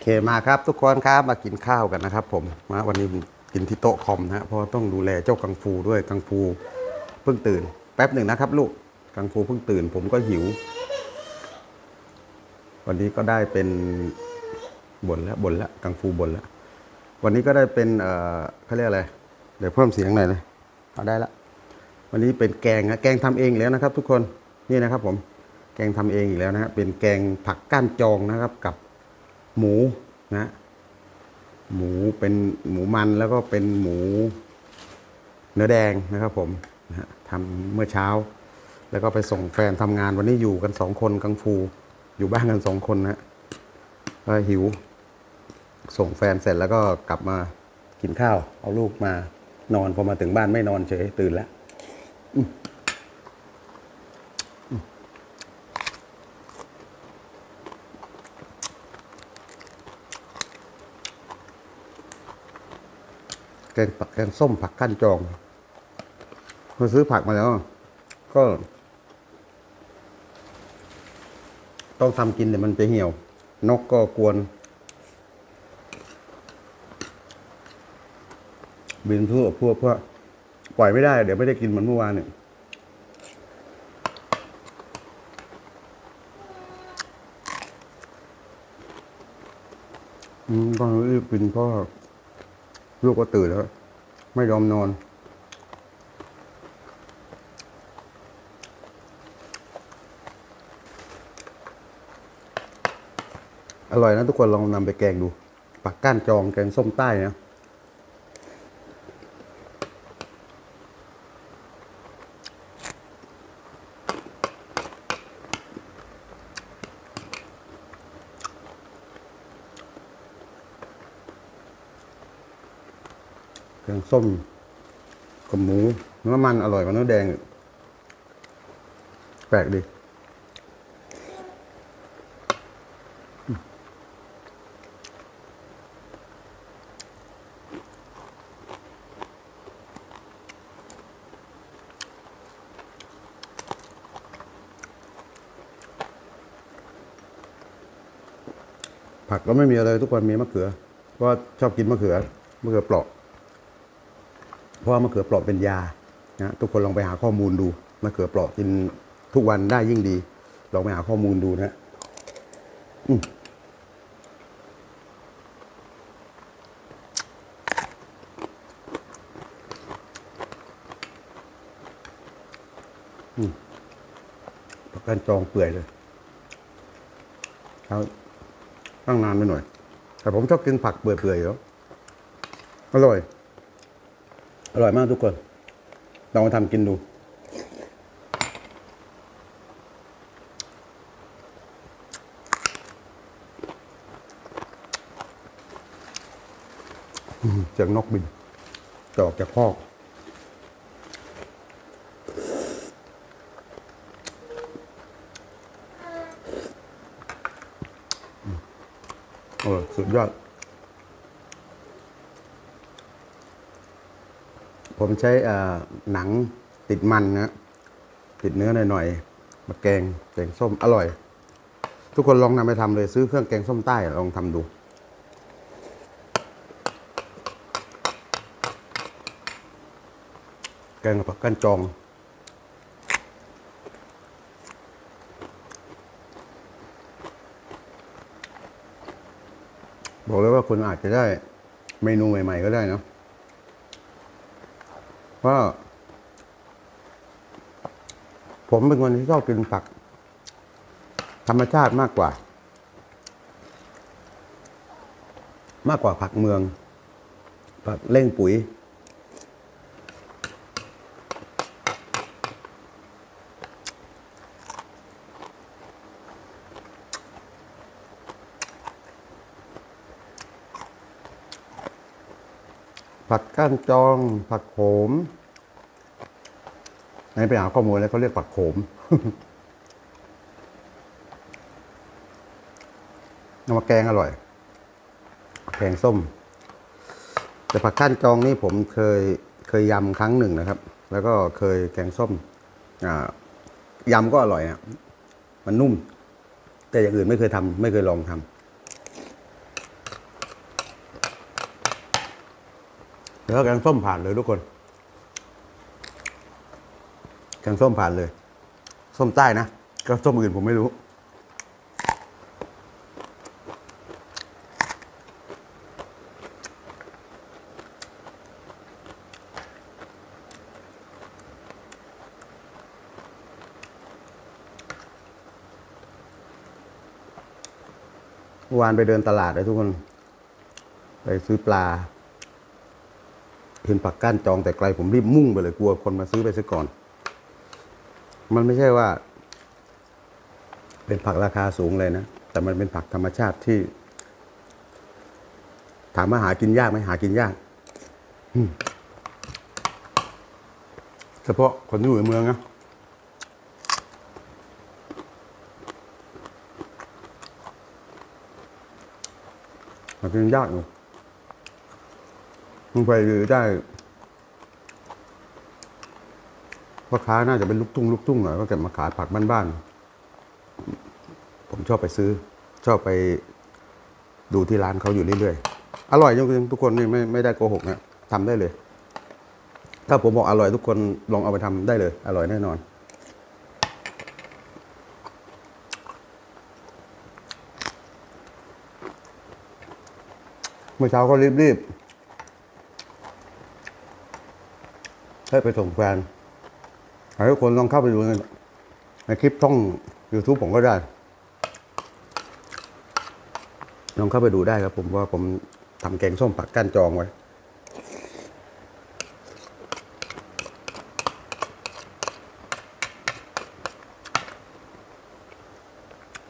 เคมาครับทุกคนครับมากินข้าวกันนะครับ ผมมาวันนี้กินที่โต๊ะคอมนะฮะเพราะต้องดูแลเจ้ากังฟูด้วยกังฟูเพิ่งตื่น แป๊บหนึ่งนะครับ ลูกกังฟูเพิ่งตื่น ผมก็หิว วันนี้ก็ได้เป็นบนแล้วบนแล้วกังฟูบนแล้ววันนี้ก็ได้เป็นเอ่อเขาเรียกอะไรเดี๋ยวเพิ่มเสียงหน่อยเลยเอาได้ละวันนี้เป็นแกงนะแกงทำเองแล้วนะครับ ทุกคนนี่นะครับ ผมแกงทำเองอีกแล้วนะฮะเป็นแกงผักก้านจองนะครับกับ หมูนะหมูเป็นหมูมันแล้วก็เป็นหมูเนื้อแดงนะครับผมนะฮะทำเมื่อเช้า แล้วก็ไปส่งแฟนทำงานวันนี้อยู่กันสองคนกังฟู อยู่บ้านกันสองคนนะฮะก็หิว ส่งแฟนเสร็จแล้วก็กลับมากินข้าว เอาลูกมานอนพอมาถึงบ้านไม่นอนเฉยตื่นแล้ว งผักแกงส้มผักขั้นจองมาซื้อผักมาแล้ว ก็ ต้องทำกินเดี๋ยวมันจะเหี่ยว นกก็กวน บินทั่วพวกเพื่อปล่อยไม่ได้ เดี๋ยวไม่ได้กินเหมือนเมื่อวานเนี่ยอืมตองรีบกินพราะ ลูกก็ตื่นแล้ว ไม่ยอมนอน อร่อยนะทุกคนลองนำไปแกงดู ปักก้านจองแกงส้มใต้นะ งส้มกับหมูเนื้อมันอร่อยกว่าเนื้อแดงแปลกดีผักก็ไม่มีอะไรทุกคนมีมะเขือเพราะว่าชอบกินมะเขือมะเขือเปราะ เพราะว่ามะเขือเปราะเป็นยานะทุกคนลองไปหาข้อมูลดูมะเขือเปราะกินทุกวันได้ยิ่งดี ลองไปหาข้อมูลดูนะอืมอืมประกันจองเปื่อยเลยเอาตั้งนานไปหน่อย แต่ผมชอบกินผักเปื่อยๆแล้วอร่อย อร่อยมากทุกคน ลองมาทำกินดูอืมเสียงนกบินจะออกจากคอกเออสุดยอด ผมใช้หนังติดมันนะติดเนื้อหน่อยๆมาแกงแกงส้มอร่อย ทุกคนลองนำไปทำเลยซื้อเครื่องแกงส้มใต้ลองทำดูแกงกับผักกันจอง บอกเลยว่าคุณอาจจะได้เมนูใหม่ ๆ ก็ได้เนะ ว่าผมเป็นคนที่ชอบกินผัก ธรรมชาติมากกว่า มากกว่าผักเมืองผักเล่งปุ๋ย ผักก้านจอง ผักโขมอันไปหาข้อมูลแล้วเขาเรียกผักโขมเอามาแกงอร่อย แกงส้ม แต่ผักก้านจองนี่ผมเคยเคยยำครั้งหนึ่งนะครับ แล้วก็เคยแกงส้มยำก็อร่อยอะมันนุ่ม แต่อย่างอื่นไม่เคยทำไม่เคยลองทำ แล้วแกงส้มผ่านเลยทุกคน แกงส้มผ่านเลย ส้มใต้นะก็ส้มอื่นผมไม่รู้ วานไปเดินตลาดเลยทุกคน ไปซื้อปลา เห็นผักก้านจองแต่ไกลผมรีบมุ่งไปเลยกลัวคนมาซื้อไปซะก่อน มันไม่ใช่ว่า เป็นผักราคาสูงเลยนะ แต่มันเป็นผักธรรมชาติที่ ถามว่าหากินยากไหมหากินยากเฉพาะคนที่อยู่ในเมืองนะหากินยากอยู่ มึงไปได้พ่อค้าน่าจะเป็นลูกทุ่งลูกทุ่งหน่อยก็เก็บมาขายผักบ้านๆ ผมชอบไปซื้อ ชอบไปดูที่ร้านเขาอยู่เรื่อยๆ อร่อยจริงๆทุกคนนี่ไม่ไม่ได้โกหกนะทำได้เลย ถ้าผมบอกอร่อยทุกคนลองเอาไปทำได้เลย อร่อยแน่นอน เมื่อเช้าก็รีบๆ ให้ไปส่งแฟนให้ทุกคนลองเข้าไปดูในในคลิปช่อง YouTube ผมก็ได้ ลองเข้าไปดูได้ครับผมว่าผมทำแกงส้มผักก้านจองไว้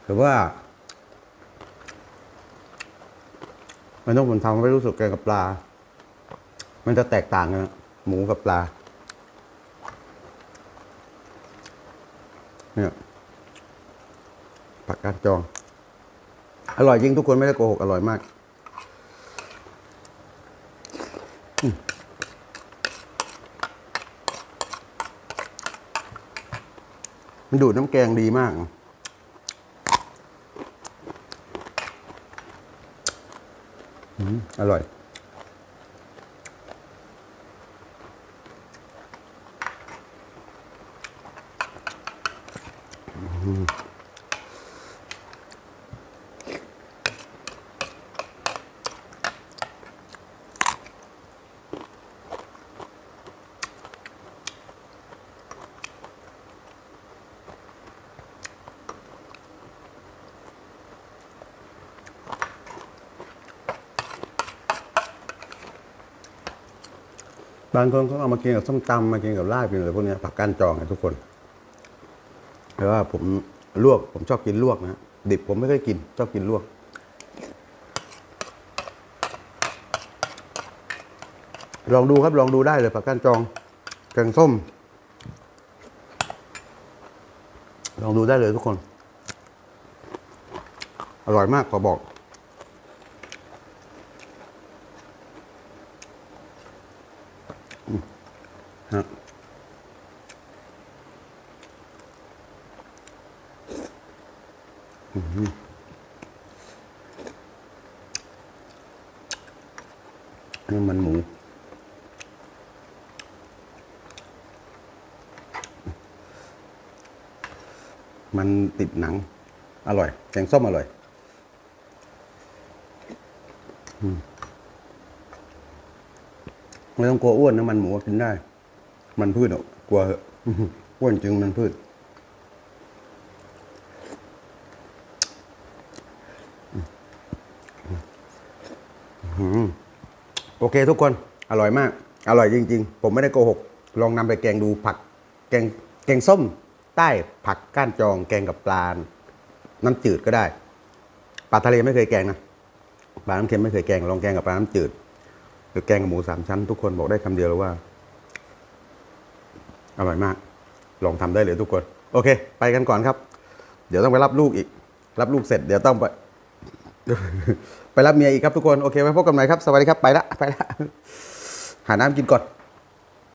ถือว่า มันต้องผมทำให้รู้สึกแกงกับปลา มันจะแตกต่างกันหมูกับปลา เนี่ยผักกาดจอง อร่อยจริงทุกคนไม่ได้โกหกอร่อยมากมันดูดน้ำแกงดีมาก อร่อย บางคนก็เอามากินกับส้มตำมากินกับลาบกินอะไรพวกนี้ผักก้านจองนะทุกคน แต่ว่าผมลวก ผมชอบกินลวกนะดิบผมไม่ค่อยกิน ชอบกินลวก ลองดูครับลองดูได้เลยผักก้านจองแกงส้ม ลองดูได้เลยทุกคน อร่อยมากขอบอก ฮะอื้อหืออั นนี้มันหมูมันติดหนัง อร่อย แกงส้มอร่อยไม่ต้องกลัวอ้วนนะมันหมูกินได้ มันพืชอะกลัวเหอะอ้วนจริงมันพืช โอเคทุกคนอร่อยมาก อร่อยจริง ๆ ผมไม่ได้โกหก ลองนำไปแกงดูผัก แกงแกงส้ม ใต้ผักก้านจอง แกงกับปลา น้ำจืดก็ได้ปลาทะเลไม่เคยแกงนะปลาน้ำเค็มไม่เคยแกงลองแกงกับปลาน้ำจืด หรือแกงกับหมูสามชั้น ทุกคนบอกได้คำเดียวเลยว่า อร่อยมาก ลองทำได้เลยทุกคน โอเค ไปกันก่อนครับ เดี๋ยวต้องไปรับลูกอีก รับลูกเสร็จเดี๋ยวต้องไป ไปรับเมียอีกครับทุกคน โอเคไว้พบกันใหม่ครับ สวัสดีครับ ไปละ ไปละ หาน้ำกินก่อน